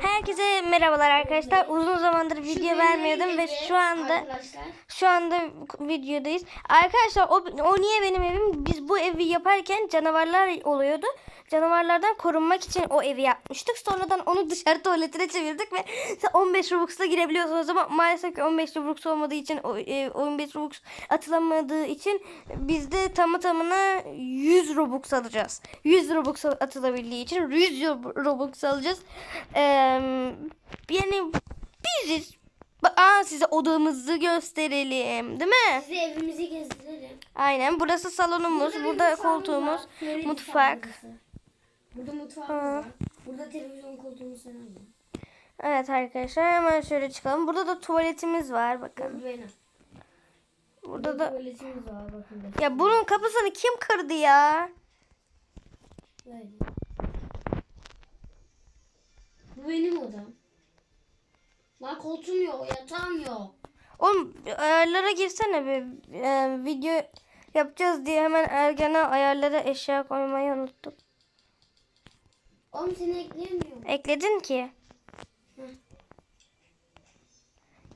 Herkese merhabalar arkadaşlar. Uzun zamandır video vermiyordum ve şu anda şu anda videodayız. Arkadaşlar o, o niye benim evim? Biz bu evi yaparken canavarlar oluyordu. Canavarlardan korunmak için o evi yapmıştık. Sonradan onu dışarı tuvaletine çevirdik ve 15 Robux'la girebiliyorsunuz ama maalesef ki 15 Robux olmadığı için o, e, 15 Robux atılamadığı için biz de tamı tamına 100 Robux alacağız. 100 Robux atılabildiği için 100 Robux alacağız. Ee, yani biziz. Aa size odamızı gösterelim, değil mi? Size evimizi gezdirelim. Aynen. Burası salonumuz, burada mutfağımız koltuğumuz, var. Mutfak. var. Burada mutfağımız var. Burada televizyon koltuğumuz falan var. Evet arkadaşlar hemen şöyle çıkalım. Burada da tuvaletimiz var bakın. Burada benim. Burada da tuvaletimiz var bakın. ya bunun kapısını kim kırdı ya? Böyle. Bu benim odam. Lan koltuğum yok, yatağım yok. Oğlum ayarlara girsene bir e, video yapacağız diye hemen ergene ayarlara eşya koymayı unuttum. Oğlum seni ekleyemiyorum. Ekledin ki. Hı.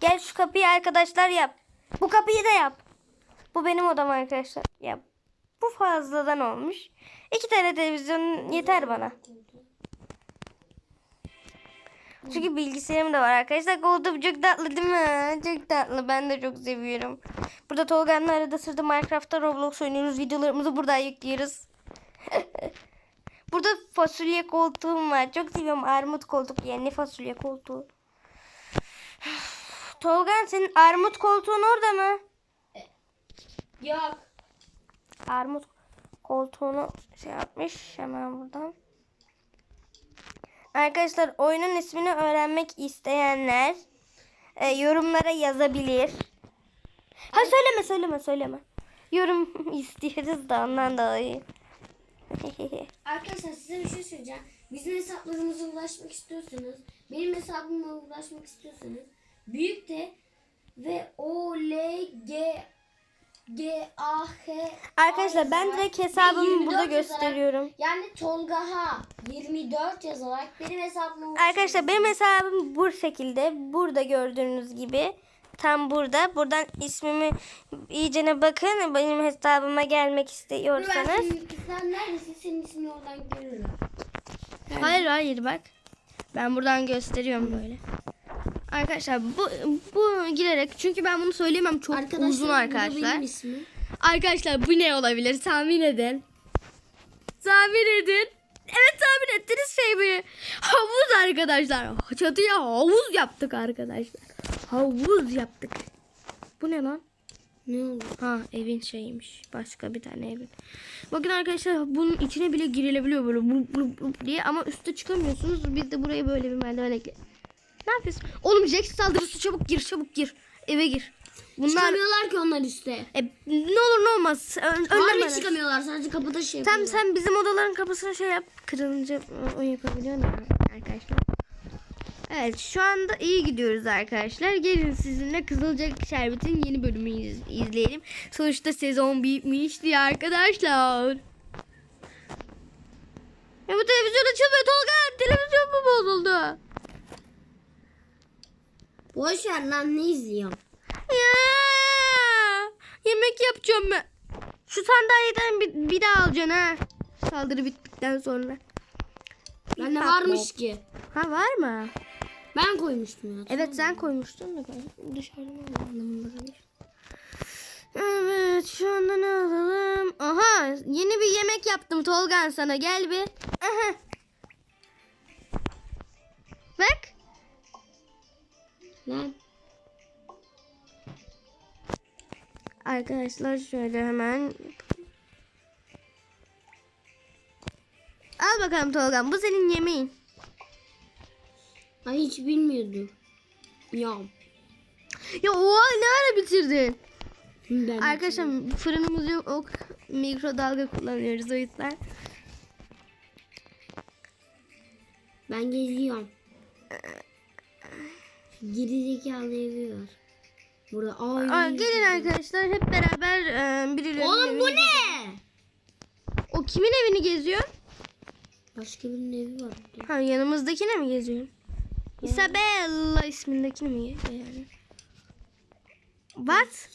Gel şu kapıyı arkadaşlar yap. Bu kapıyı da yap. Bu benim odam arkadaşlar. Yap. Bu fazladan olmuş. İki tane televizyon yeter bana. Çünkü bilgisayarım da var arkadaşlar. Koltuğum çok tatlı değil mi? Çok tatlı. Ben de çok seviyorum. Burada Tolga'nın arada sırada Minecraft'ta Roblox oynuyoruz. Videolarımızı buradan yüklüyoruz. Burada fasulye koltuğum var. Çok seviyorum armut koltuk yerine fasulye koltuğu. Tolga senin armut koltuğun orada mı? Yok. Armut koltuğunu şey yapmış hemen buradan. Arkadaşlar oyunun ismini öğrenmek isteyenler e, yorumlara yazabilir. Ha söyleme söyleme söyleme. Yorum istiyoruz da ondan dolayı. Arkadaşlar size bir şey söyleyeceğim. Bizim hesaplarımıza ulaşmak istiyorsanız, benim hesabıma ulaşmak istiyorsanız büyük de ve O L G G A H Arkadaşlar ben direkt hesabımı 24 burada gösteriyorum. Yani Tolga H 24 yazarak benim hesabıma Arkadaşlar benim hesabım bu şekilde. Burada gördüğünüz gibi. Tam burada. Buradan ismimi iyicene bakın. Benim hesabıma gelmek istiyorsanız. Ben sen neredesin? Senin ismini oradan görürüm. Hayır hayır bak. Ben buradan gösteriyorum böyle. Arkadaşlar bu bu girerek çünkü ben bunu söyleyemem çok uzun arkadaşlar. benim ismim. Arkadaşlar bu ne olabilir? Tahmin edin. Tahmin edin. Evet tahmin ettiniz şey mi? Havuz arkadaşlar. Çatıya havuz yaptık arkadaşlar. Havuz yaptık. Bu ne lan? Ne oldu? Ha evin şeymiş. Başka bir tane evin. Bakın arkadaşlar bunun içine bile girilebiliyor böyle blup blup blup diye ama üste çıkamıyorsunuz. Biz de buraya böyle bir merdiven ekle. Ne yapıyorsun? Oğlum Jack saldırısı çabuk gir çabuk gir. Eve gir. Bunlar Çıkamıyorlar ki onlar üste. e, ne olur ne olmaz. Ön, Harbi çıkamıyorlar sadece kapıda şey Tam yapıyorlar. sen bizim odaların kapısını şey yap. Kırılınca o yapabiliyorsun ya arkadaşlar. Evet şu anda iyi gidiyoruz arkadaşlar. Gelin sizinle Kızılcık Şerbet'in yeni bölümünü iz- izleyelim. Sonuçta sezon bitmişti arkadaşlar. Ya bu televizyon açılmıyor Tolga. Televizyon mu bozuldu? Boş ver lan ne izliyorum? Ya yemek yapacağım ben. Şu sandalyeden bir, bir daha alacaksın ha. Saldırı bittikten sonra. Bende Bak varmış ki. Ha var mı? Ben koymuştum ya. Evet sen koymuştun da ben dışarıdan aldım bunları. Evet şu anda ne alalım? Aha yeni bir yemek yaptım Tolgan sana gel bir. Aha. Bak. Lan. Arkadaşlar şöyle hemen. Al bakalım Tolgan bu senin yemeğin. Ay hiç bilmiyordum. Ya. Ya oha ne ara bitirdin? Ben Arkadaşlar fırınımız yok. O mikrodalga kullanıyoruz o yüzden. Ben geziyorum. Gerizekalı evi var. Burada ay. Aa, gelin arkadaşlar hep beraber e, birilerinin Oğlum bu ne? O kimin evini geziyor? Başka birinin evi var. Ha yanımızdakine mi geziyorsun? Isabella ismindekine mi geziyor yani? What?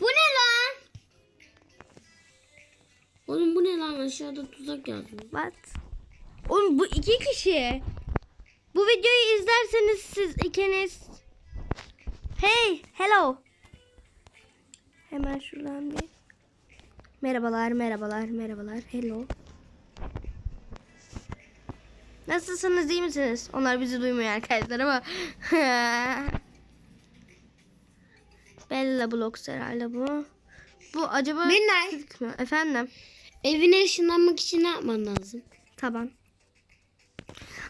Bu ne lan? Oğlum bu ne lan aşağıda tuzak yazıyor. What? Oğlum bu iki kişi. Bu videoyu izlerseniz siz ikiniz. Hey, hello. Hemen şuradan bir. Merhabalar, merhabalar, merhabalar. Hello. Nasılsınız, iyi misiniz? Onlar bizi duymuyor arkadaşlar ama. Bella Blocks herhalde bu. Bu acaba... Benay. Türk mü? Efendim? Evine ışınlanmak için ne yapman lazım? Taban.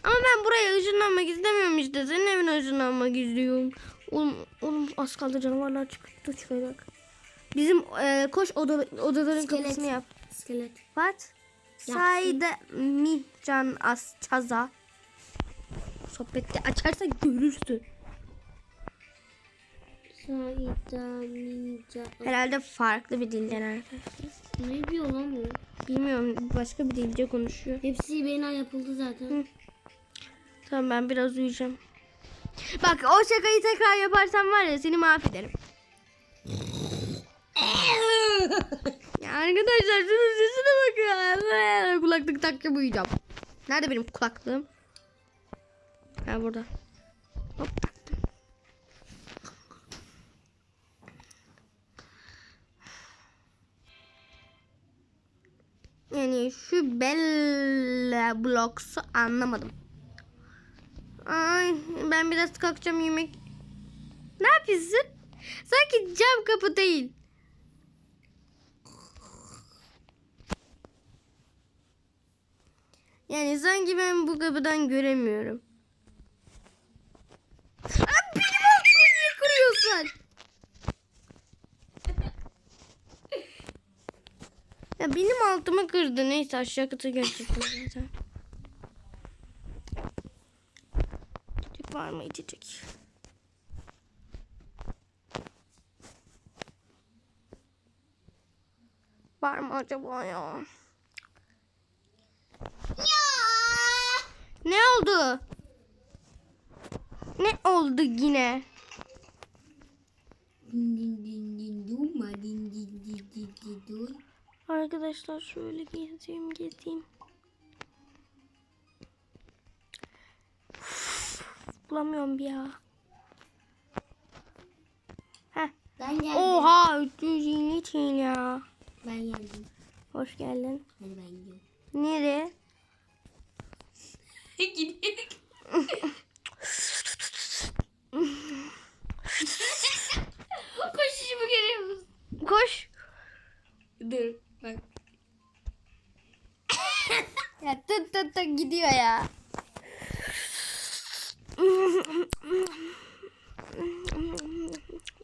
Ama ben buraya ışınlanmak istemiyorum işte. Senin evine ışınlanmak istiyorum. Oğlum, oğlum az kaldı canavarlar çıktı çıkacak. Bizim e, koş oda, odaların İskelet. kapısını yap. İskelet. What? Sayda mi can az çaza. Sohbette açarsak görürsün. Herhalde farklı bir dilden arkadaşlar. Ne diyor lan bu? Bilmiyorum başka bir dilde konuşuyor. Hepsi bina yapıldı zaten. Tamam ben biraz uyuyacağım. Bak o şakayı tekrar yaparsam var ya seni mahvederim. ya arkadaşlar şunun sesine bakın. Kulaklık takacağım uyuyacağım. Nerede benim kulaklığım? Ha burada. Hop. Yani şu Bella Blocks'u anlamadım. Ay ben biraz kalkacağım yemek. Ne yapıyorsun? Sanki cam kapı değil. Yani sanki ben bu kapıdan göremiyorum. Benim altımı niye kırıyorsun? Ya benim altımı kırdı. Neyse aşağı kata gerçekten zaten. İçecek var mı içecek? Var mı acaba ya? Ne oldu? Ne oldu yine? Arkadaşlar şöyle gezeyim gezeyim. Bulamıyorum bir ya. Heh. Ben geldim. Oha 320 için ya. Ben geldim. Hoş geldin. Hadi ben gidiyorum. Nereye? Gidiyorum. Koşuşumu görüyor musun? Koş. Dur bak. Ya tut tut tut gidiyor ya.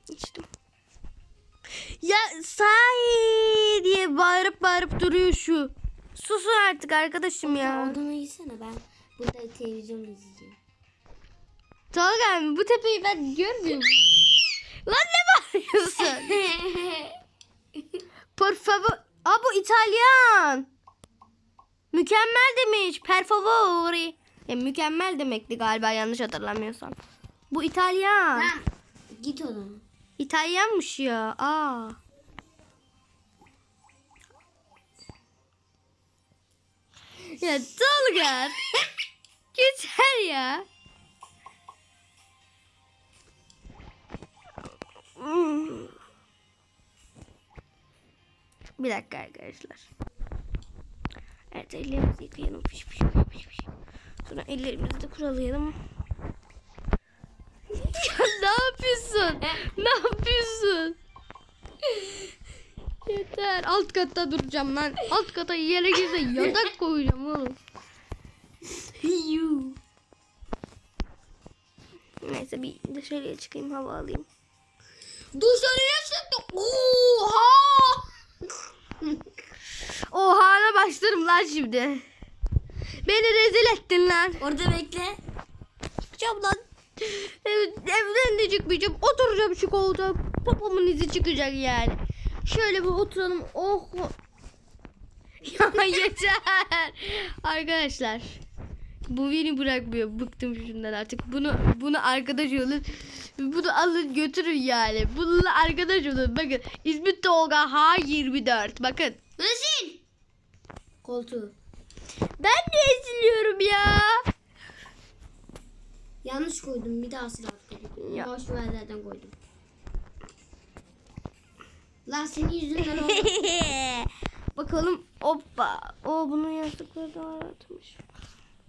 İçtim. Ya sahi diye bağırıp bağırıp duruyor şu. Susun artık arkadaşım ya. Odana gitsene ben burada televizyon izleyeceğim. Tolga abi bu tepeyi ben görmüyorum. Lan ne bağırıyorsun? Por favor. Aa bu İtalyan. Mükemmel demiş. Per favore. Ya, mükemmel demekti galiba yanlış hatırlamıyorsam. Bu İtalyan. Tamam. Git odana. İtalyanmış ya. Aa. Ya Tolga. Yeter ya. Bir dakika arkadaşlar. Evet ellerimizi yıkayalım. Piş, piş, piş, piş. Sonra ellerimizi de kuralayalım. ya ne yapıyorsun? ne yapıyorsun? Yeter. Alt katta duracağım lan. Alt kata yere girse yatak koyacağım oğlum. Yuh. Neyse bir dışarıya çıkayım hava alayım. Dışarıya çıktı. Oha. Oha ne başlarım lan şimdi. Beni rezil ettin lan. Orada bekle. Çıkacağım lan. Ev, evden de çıkmayacağım. Oturacağım şu koltuğa. Popomun izi çıkacak yani. Şöyle bir oturalım. Oh. Ya yeter. Arkadaşlar. Bu beni bırakmıyor. Bıktım şundan artık. Bunu bunu arkadaş olun. Bunu alın götürün yani. Bununla arkadaş olun. Bakın ismi Tolga H24. Bakın. Nasıl? Koltuğu. Ben de eziliyorum ya. Yanlış koydum. Bir daha sıra koydum. Ya. Boş ver zaten koydum. Lan senin yüzünden oldu. Bakalım. Hoppa. O bunun yastıkları da aratmış.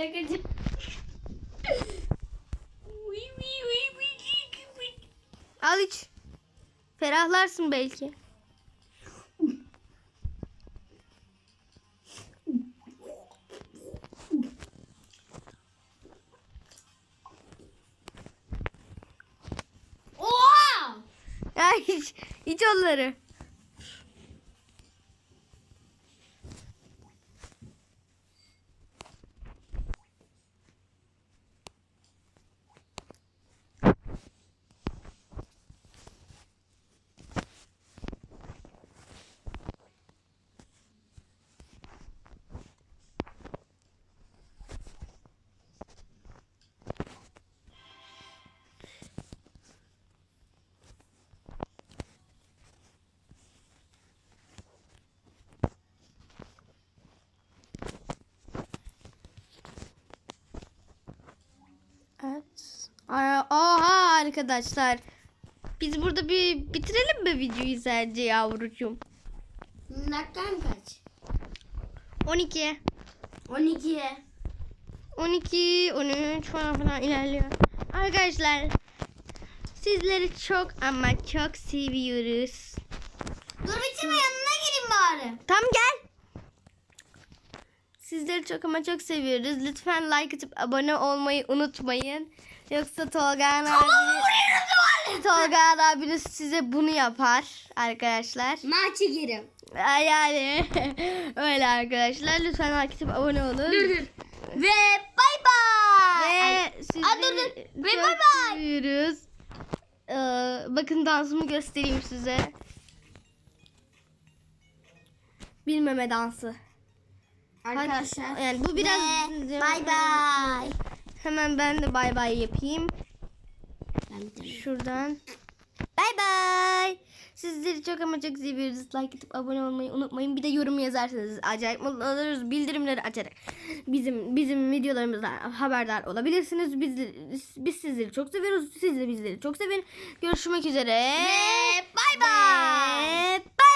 uy. Al iç. Ferahlarsın belki. Oha! Ya iç, iç onları. Evet. Aa, Oha arkadaşlar. Biz burada bir bitirelim mi videoyu sence yavrucuğum? Dakikam kaç? 12. 12'ye. 12, 13 falan falan ilerliyor. Arkadaşlar sizleri çok ama çok seviyoruz. Dur bitirme yanına gelin bari. Tam gel. Sizleri çok ama çok seviyoruz. Lütfen like atıp abone olmayı unutmayın. Yoksa Tolga abi Tolga abiniz size bunu yapar arkadaşlar. Maçı girim. Yani öyle arkadaşlar. Lütfen atıp abone olun. Ve bay bay. Ve sizleri Aa, dur, dur. Ve bay bay. seviyoruz. Ee, bakın dansımı göstereyim size. Bilmeme dansı. Arkadaşlar. Yani bu biraz bay bay. Hemen ben de bay bay yapayım. Şuradan. Bay bay. Sizleri çok ama çok seviyoruz. Like atıp abone olmayı unutmayın. Bir de yorum yazarsanız acayip mutlu oluruz. Bildirimleri açarak bizim bizim videolarımızdan haberdar olabilirsiniz. Biz biz sizleri çok seviyoruz. Siz de bizleri çok sevin. Görüşmek üzere. Ve bay bay. Ve bay